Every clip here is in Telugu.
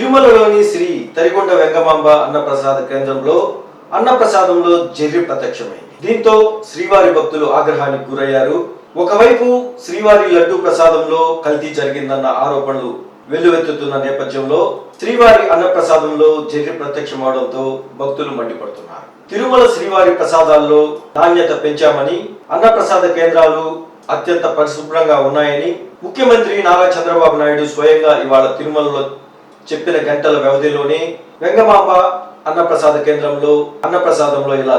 తిరుమలలోని శ్రీ తరికొండ వెంగమాంబ అన్నప్రసాద కేంద్రంలో అన్నప్రసాదంలో జర్రి ప్రత్యక్షమైంది. దీంతో శ్రీవారి భక్తులు ఆగ్రహానికి గురయ్యారు. ఒకవైపు శ్రీవారి లడ్డు ప్రసాదంలో కల్తీ జరిగిందన్న ఆరోపణలు వెల్లువెత్తుతున్న నేపథ్యంలో శ్రీవారి అన్నప్రసాదంలో జర్రి ప్రత్యక్షమవడంతో భక్తులు మండిపడుతున్నారు. తిరుమల శ్రీవారి ప్రసాదాల్లో నాణ్యత పెంచామని అన్నప్రసాద కేంద్రాలు అత్యంత పరిశుభ్రంగా ఉన్నాయని ముఖ్యమంత్రి నారా చంద్రబాబు నాయుడు స్వయంగా ఇవాళ తిరుమలలో చెప్పిన గంటల వ్యవధిలోనే వెంగమాంబ అన్నప్రసాద కేంద్రంలో అన్నప్రసాదంలో ఇలా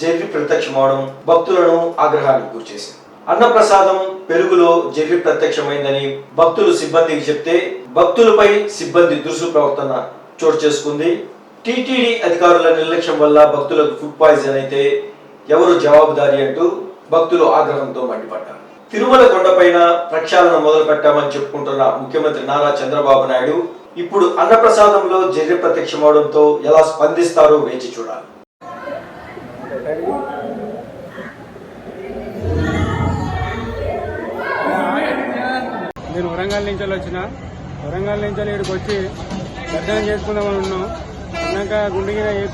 జర్రి ప్రత్యక్షమవడం భక్తులను ఆగ్రహానికి గురిచేసింది అన్నప్రసాదం పెరుగులో జర్రి ప్రత్యక్షమైందని భక్తులు సిబ్బందికి చెప్తే భక్తులపై సిబ్బంది దురుసు ప్రవర్తన చోటు చేసుకుంది. టీటీడీ అధికారుల నిర్లక్ష్యం వల్ల భక్తులకు ఫుడ్ పాయిజన్ అయితే ఎవరు జవాబుదారి అంటూ భక్తులు ఆగ్రహంతో మండిపడ్డారు. తిరుమల కొండపైన ప్రక్షాళన మొదలు పెట్టామని చెప్పుకుంటున్న ముఖ్యమంత్రి నారా చంద్రబాబు నాయుడు ఇప్పుడు అన్నప్రసాదంలో జర్రి ప్రత్యక్షమవడంతో ఎలా స్పందిస్తారో వేచి చూడాలి. నేను వరంగల్ నుంచి వచ్చిన వరంగల్ నుంచి ఇక్కడికి వచ్చి దర్శనం చేసుకుందామని ఉన్నాం. అన్నాక గుండెగిన ఏ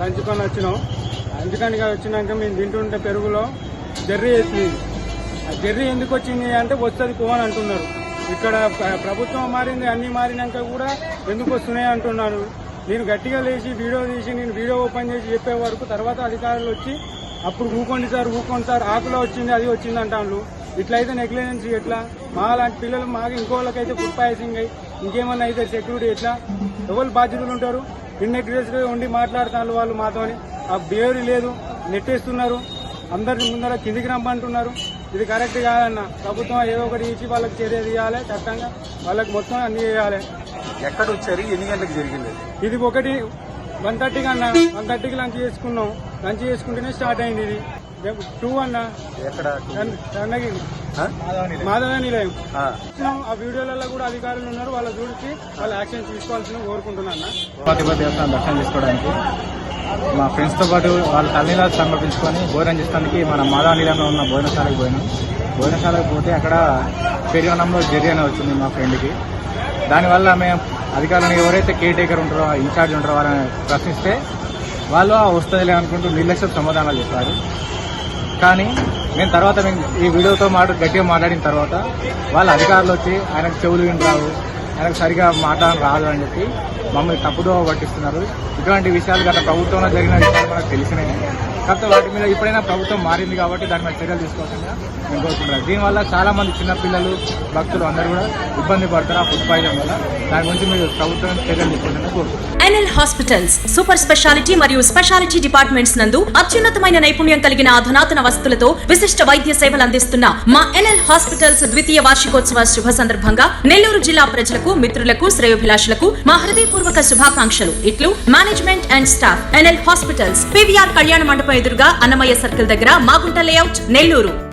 లంచ్ కొని వచ్చినాం. లంచ్ కానీ వచ్చినాక మేము తింటుంటే పెరుగులో జర్రీ వేసింది. ఆ జర్రీ ఎందుకు వచ్చింది అంటే వస్తుంది పో అని అంటున్నారు. ఇక్కడ ప్రభుత్వం మారింది అన్ని మారినాక కూడా ఎందుకు వస్తున్నాయి అంటున్నారు నేను గట్టిగా లేచి వీడియో తీసి నేను వీడియో ఓపెన్ చేసి చెప్పే వరకు తర్వాత అధికారులు వచ్చి అప్పుడు ఊకోండి సార్ ఊకోండి సార్ ఆకులో వచ్చింది అది వచ్చింది అంటాను ఇట్లయితే నెగ్లిజెన్స్ ఎట్లా? మా లాంటి పిల్లలు మాకు ఇంకోళ్ళకైతే ఫుడ్ పాయిసింగ్ అయ్యి ఇంకేమన్నా అయితే సెక్యూరిటీ ఎట్లా? ఎవరు బాధ్యతలు ఉంటారు? ఇన్నెగ్రెస్గా ఉండి మాట్లాడుతున్నారు వాళ్ళు మాతోని. ఆ బిహేవియర్ లేదు నెట్టేస్తున్నారు. అందరి ముందర కిందికి రమ్మంటున్నారు. ఇది కరెక్ట్ కాదన్న. ప్రభుత్వం ఏదో ఒకటి ఇచ్చి వాళ్ళకి చర్య తీయాలి చట్టంగా వాళ్ళకి మొత్తం అన్ని చేయాలి. ఎక్కడ వచ్చారు ఎన్ని గంటలకు జరిగింది ఇది ఒకటి. వన్ థర్టీకి అన్న వన్ థర్టీకి లంచ్ చేసుకున్నాం. లంచ్ చేసుకుంటేనే స్టార్ట్ అయింది ఇది. టూ అన్న. ఎక్కడ? మాధవ నిలయం. ఆ. వీడియోలలో కూడా అధికారులు ఉన్నారు. వాళ్ళ చూసి వాళ్ళ యాక్షన్ తీసుకోవాల్సిన కోరుకుంటున్నా అన్న. దర్శనం చేసుకోవడానికి. మా ఫ్రెండ్స్తో పాటు వాళ్ళ తల్లిలా సమర్పించుకొని భోజనం చేసడానికి మన మాదానిలంలో ఉన్న భోజనశాలకు పోయినాం. భోజనశాలకు పోతే అక్కడ పెరిగనంలో జరి అని వచ్చింది మా ఫ్రెండ్కి. దానివల్ల మేము అధికారులను ఎవరైతే కేర్ టేకర్ ఉంటారో ఇన్ఛార్జ్ ఉంటారో వాళ్ళని ప్రశ్నిస్తే వాళ్ళు వస్తుందిలే అనుకుంటూ నిర్లక్ష్య సమాధానాలు చెప్పారు. కానీ మేము తర్వాత మేము ఈ వీడియోతో మాట గట్టిగా మాట్లాడిన తర్వాత వాళ్ళ అధికారులు వచ్చి ఆయనకు చెవులు విని రావు ఆయనకు సరిగా మాట్లాడడం రాదు అని చెప్పి మమ్మల్ని తప్పుదో పట్టిస్తున్నారు. ఇటువంటి విషయాలు గత ప్రభుత్వంలో జరిగిన విషయాలు మనకు తెలిసినాయి కాకపోతే వాటి మీద ఇప్పుడైనా ప్రభుత్వం మారింది కాబట్టి దాని మీద చర్యలు తీసుకోవాల్సిందిగా నేను కోరుకుంటున్నాను దీనివల్ల చాలా మంది చిన్నపిల్లలు భక్తులు అందరూ కూడా ఇబ్బంది పడతారు ఆ ఫుడ్ పాయిజన్ వల్ల. దాని గురించి మీరు ప్రభుత్వం చర్యలు తీసుకోవాలని కోరుకుంటున్నాను ఎన్ఎల్ హాస్పిటల్స్ సూపర్ స్పెషాలిటీ మరియు స్పెషాలిటీ డిపార్ట్మెంట్స్ నందు అత్యున్నతమైన నైపుణ్యం కలిగిన అధునాతన వస్తువులతో విశిష్ట వైద్య సేవలు అందిస్తున్న మా ఎన్ఎల్ హాస్పిటల్స్ ద్వితీయ వార్షికోత్సవ శుభ సందర్భంగా నెల్లూరు జిల్లా ప్రజలకు మిత్రులకు శ్రేయోభిలాషులకు మా హృదయపూర్వక శుభాకాంక్షలు. ఇట్లు management and staff NL hospitals PVR Kalyana Mandapam ఎదురుగా అన్నమయ్య సర్కిల్ దగ్గర మాగుంట లేఅవుట్ నెల్లూరు.